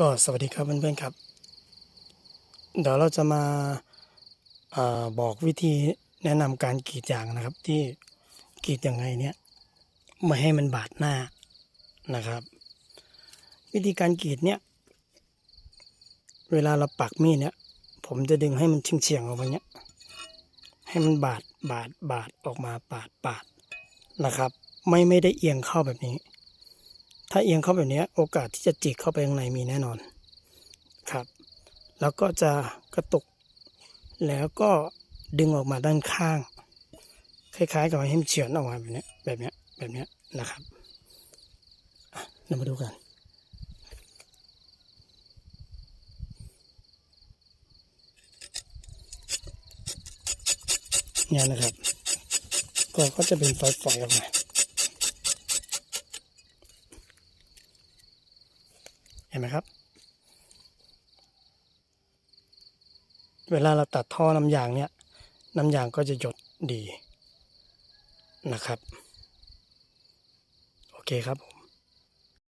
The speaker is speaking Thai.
ก็สวัสดีครับเพื่อนๆครับ เดี๋ยวเราจะมาออบอกวิธีแนะนำการกรีดยางนะครับ ที่กรีดยังไงเนี่ยไม่ให้มันบาดหน้านะครับ วิธีการกรีดเนี่ย เวลาเราปักมีดเนี่ย ผมจะดึงให้มันเฉียงๆออกมาเนี้ยให้มันบาดบาดบาดออกมาปาดปาดนะครับ ไม่ไม่ได้เอียงเข้าแบบนี้ ถ้าเอียงเข้าแบบนี้โอกาสที่จะจิกเข้าไปข้างในมีแน่นอนครับ แล้วก็จะกระตุก แล้วก็ดึงออกมาด้านข้าง คล้ายๆ กับให้มันเฉือนออกมาแบบนี้แบบนี้แบบนี้นะครับเรามาดูกันเนี่ยนะครับ ก็ก็จะเป็นฝอยๆออกมา ห็นไหมครับ เวลาเราตัดท่อน้ำยางเนี่ยน้ำยางก็จะหยดดีนะครับ โอเคครับผม